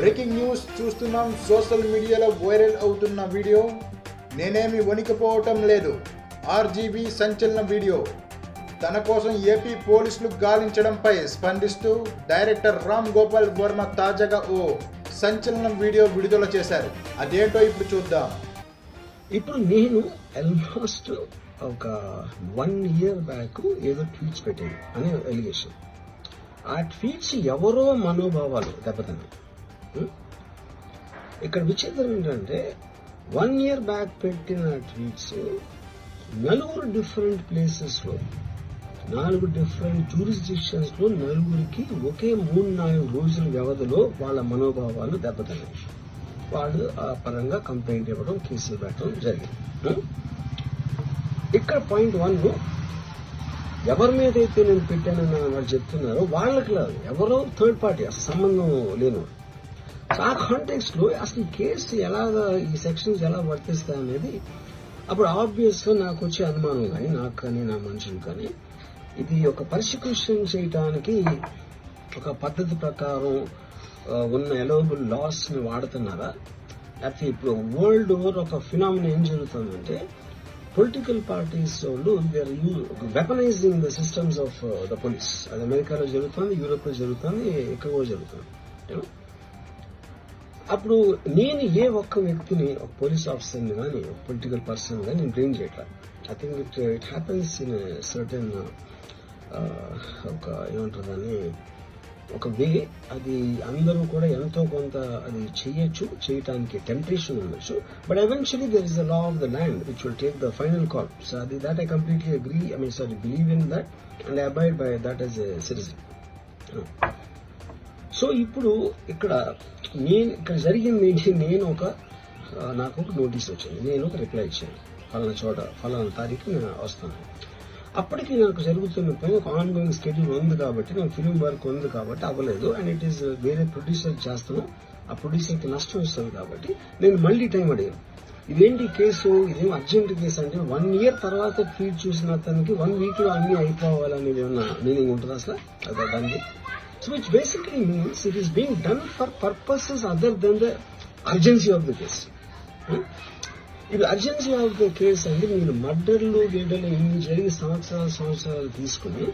Breaking news చూస్తున్నాం. Social మీడియాలో viral అవుతున్న వీడియో. నేనేమి వణికిపోవటం లేదు. ఆర్జీబీ సంచలన వీడియో. తన కోసం ఏపీ పోలీసులు గాలించడంపై స్పందిస్తూ డైరెక్టర్ రామ్ గోపాల్ వర్మ తాజాగా ఓ సంచలనం వీడియో విడుదల చేశారు. అదేంటో ఇప్పుడు చూద్దాం. ఇప్పుడు నేను ఆల్మోస్ట్ ఒక వన్ ఇయర్ బ్యాక్ ఏదో ట్వీట్స్ పెట్టాను. అనే ఎలిగేషన్ ఆ ట్వీట్స్ ఎవరో మనోభావాలు దెబ్బతిన్నాయి. ఇక్కడ విచిత్రం ఏంటంటే వన్ ఇయర్ బ్యాక్ పెట్టిన ట్వీట్స్ నలుగురు డిఫరెంట్ ప్లేసెస్లో నాలుగు డిఫరెంట్ జూరిస్డిక్షన్స్లో నలుగురికి ఒకే మూడు నాలుగు రోజుల వ్యవధిలో వాళ్ళ మనోభావాలు దెబ్బతిన్నాయి. వాళ్ళు ఆ పరంగా కంప్లైంట్ ఇవ్వడం కేసులు పెట్టడం జరిగింది. ఇక్కడ పాయింట్ వన్ ఎవరి మీద అయితే నేను పెట్టానని వాళ్ళు చెప్తున్నారో వాళ్ళకి లేదు ఎవరో థర్డ్ పార్టీ సంబంధం లేను సో ఆ కాంటెక్స్ట్ అసలు కేసు ఎలాగా ఈ సెక్షన్స్ ఎలా వర్తిస్తాయి అనేది అప్పుడు ఆబ్వియస్గా నాకు వచ్చే అనుమానం కానీ నాకు కానీ నా మనుషులు కానీ ఇది ఒక పర్సిక్యూషన్ చేయటానికి ఒక పద్ధతి ప్రకారం ఉన్న ఎలోబుల్ లాస్ని వాడుతున్నారా? లేకపోతే ఇప్పుడు వరల్డ్ ఓవర్ ఒక ఫినామిన ఏం జరుగుతుందంటే పొలిటికల్ పార్టీస్ వాళ్ళు their weaponizing the systems of the police అది అమెరికాలో జరుగుతుంది యూరోప్లో జరుగుతుంది ఇక్కడ జరుగుతుంది. అప్పుడు నేను ఏ ఒక్క వ్యక్తిని ఒక పోలీస్ ఆఫీసర్ని కానీ ఒక పొలిటికల్ పర్సన్ కానీ నేను బ్లేమ్ చేయట్లేదు I think it it happens in certain ఒక ఏమంటారు దాన్ని ఒక వే అది అందరూ కూడా ఎంతో కొంత అది చేయొచ్చు చేయటానికి టెంప్టేషన్ ఉండొచ్చు. But eventually there is the law of the land which will take the final call so అది that I completely agree I mean sorry believe in that and abide by that as a citizen so ఇప్పుడు ఇక్కడ నేను ఇక్కడ జరిగింది ఏంటి? నేను ఒక నాకు ఒక నోటీస్ వచ్చింది. నేను ఒక రిప్లై ఇచ్చాను. ఫలానా చోట ఫలానా తారీఖు నేను వస్తాను. అప్పటికి నాకు జరుగుతున్న పని ఒక ఆన్ గోయింగ్ స్కెడ్యూల్ ఉంది కాబట్టి నాకు ఫిలిం వర్క్ ఉంది కాబట్టి అవ్వలేదు. అండ్ ఇట్ ఈస్ వేరే ప్రొడ్యూసర్ చేస్తాను ఆ ప్రొడ్యూసర్కి నష్టం వస్తుంది కాబట్టి నేను మళ్ళీ టైం అడిగాను. ఇదేంటి కేసు? ఇదేం అర్జెంట్ కేసు అంటే వన్ ఇయర్ తర్వాత ఫీడ్ చూసిన అతనికి వన్ వీక్లో అన్నీ అయిపోవాలనేది ఏమన్నా మీనింగ్ ఉంటుంది అసలు అదే దానికి? So which basically means it is being done for purposes other than the urgency of the case ఇది అర్జెన్సీ ఆఫ్ ద కేసు అంటే మీరు మర్డర్లు గేడలు ఇన్ని జరిగి సంవత్సరాలు సంవత్సరాలు తీసుకుని